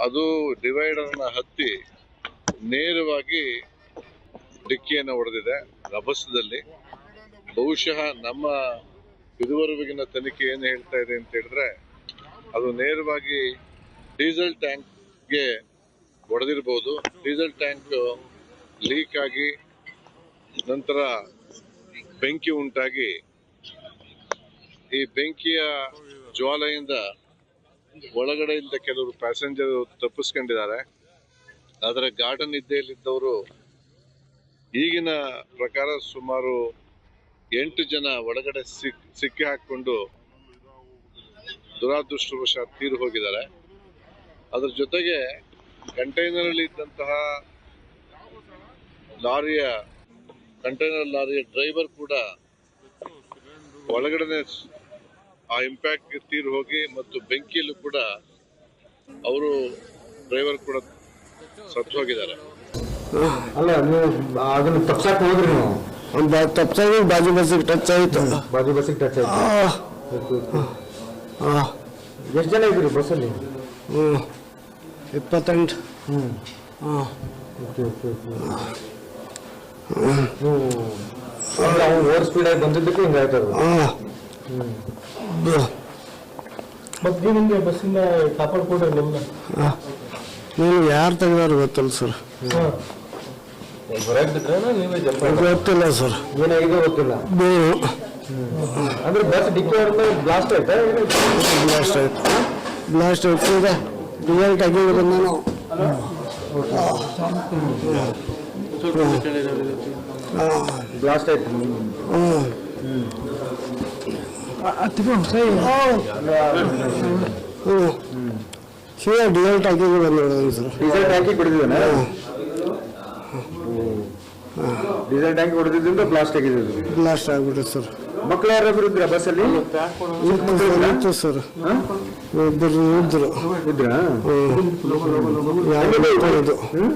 ಅದು ಡಿವೈಡರ್ನ ಹತ್ತಿ ನೇರವಾಗಿ ಡಿಕ್ಕಿಯನ್ನು ಹೊಡೆದಿದೆ ರಭಸದಲ್ಲಿ. ಬಹುಶಃ ನಮ್ಮ ಇದುವರೆಗಿನ ತನಿಖೆ ಏನು ಹೇಳ್ತಾ ಇದೆ ಅಂತ ಹೇಳಿದ್ರೆ, ಅದು ನೇರವಾಗಿ ಡೀಸೆಲ್ ಟ್ಯಾಂಕ್ಗೆ ಹೊಡೆದಿರಬಹುದು ಡೀಸೆಲ್ ಟ್ಯಾಂಕ್ ಲೀಕ್ ಆಗಿ ನಂತರ ಬೆಂಕಿ ಉಂಟಾಗಿ ಈ ಬೆಂಕಿಯ ಜ್ವಾಲೆಯಿಂದ ಒಳಗಡೆಯಿಂದ ಕೆಲವರು ಪ್ಯಾಸೆಂಜರ್ ತಪ್ಪಿಸ್ಕೊಂಡಿದ್ದಾರೆ. ಆದರೆ ಗಾರ್ಡನ್ ನಿದ್ದೆಯಲ್ಲಿದ್ದವರು ಈಗಿನ ಪ್ರಕಾರ ಸುಮಾರು ಎಂಟು ಜನ ಒಳಗಡೆ ಸಿಕ್, ಸಿಕ್ಕಿ ಹಾಕೊಂಡು ದುರಾದೃಷ್ಟವಶಾತ್ ತೀರು ಹೋಗಿದ್ದಾರೆ. ಅದರ ಜೊತೆಗೆ ಕಂಟೈನರ್ ಅಲ್ಲಿ ಇದ್ದಂತಹ ಲಾರಿಯ, ಕಂಟೈನರ್ ಲಾರಿಯ ಡ್ರೈವರ್ ಕೂಡ ಒಳಗಡೆ ಆ ಇಂಪ್ಯಾಕ್ಟ್ ತೀರು ಹೋಗಿ ಮತ್ತು ಬೆಂಕಿಯಲ್ಲೂ ಕೂಡ ಅವರು ಡ್ರೈವರ್ ಕೂಡ ಸತ್ತು ಹೋಗಿದ್ದಾರೆ. ಅಲ್ಲ ನೀವು ಅದನ್ನ ತಪ್ಸಕ್ ಹೋದ್ರಿ ನೀವು. ಒಂದು ತಪ್ಸಾಗಿ ಬಾಜು ಬಸ್ಸಿಗೆ ಟಚ್ ಆಯಿತು. ಬಾಜು ಬಸ್ಸಿಗೆ ಟಚ್ ಆಯ್ತು. ಎಷ್ಟು ಜನ ಇದ್ರಿ ಬಸ್ಸಲ್ಲಿ? ಹ್ಞೂ ಇಪ್ಪತ್ತೆಂಟು. ಹ್ಞೂ ಹಾಂ. Okay okay okay. ಅಂದ್ರೆ ಅವ್ನು ಓವರ್ ಸ್ಪೀಡಾಗಿ ಬಂದಿದ್ದಕ್ಕೆ ಹಿಂಗೆ ಅದು. ಹಾಂ. ಮತ್ತೆ ನಿಮಗೆ ಬಸ್ಸಿಂದ ಕಾಪಾಡ್ಕೊಡ್ರಿ ನಿಮ್ಮನ್ನ ನೀವು ಯಾರು ತೆಗ್ದಾರು ಗೊತ್ತಿಲ್ಲ ಸರ್. ನೀವೇ ಗೊತ್ತಿಲ್ಲ ಸರ್. ಏನಾಗಿದೆ ಗೊತ್ತಿಲ್ಲ. ಬೇವು ಅಂದ್ರೆ ಬಸ್ ಡಿಕ್ಕಿ ಹೊಡೆದ ಬ್ಲಾಸ್ಟ್ ಆಯ್ತಾ? ಬ್ಲಾಸ್ಟ್ ಆಯ್ತು. ಬ್ಲಾಸ್ಟ್ ಆಯ್ತು. ಈಗ ರಿಸಲ್ಟ್ ನಾನು ಬಂದಾನು ಬ್ಲಾಸ್ಟ್ ಆಯ್ತು. ಹ್ಞೂ ಹ್ಞೂ ಸೀದಾ ರಿಸಲ್ಟ್ ಆಗಿದ್ದು ಬಂದಿರೋದು ಸರ್ ಡೀಸೆಲ್ ಟ್ಯಾಂಕಿ ಕುಡಿದಿದ್ದಾನೆ ಡೀಸೆಲ್ ಟ್ಯಾಂಕಿ ಹೊಡೆದಿದ್ದರಿಂದ ಬ್ಲಾಸ್ಟ್ ಆಗಿದೆ ಬ್ಲಾಸ್ಟ್ ಆಗ್ಬಿಟ್ಟು ಸರ್ ಮಕ್ಕಳು ಯಾರಾದ್ರೂ ಇದ್ರ ಬಸ್ಸಲ್ಲಿ ಸರ್ ಇಬ್ಬರು ಇದ್ರು ಇದ್ರಾ ಯಾರು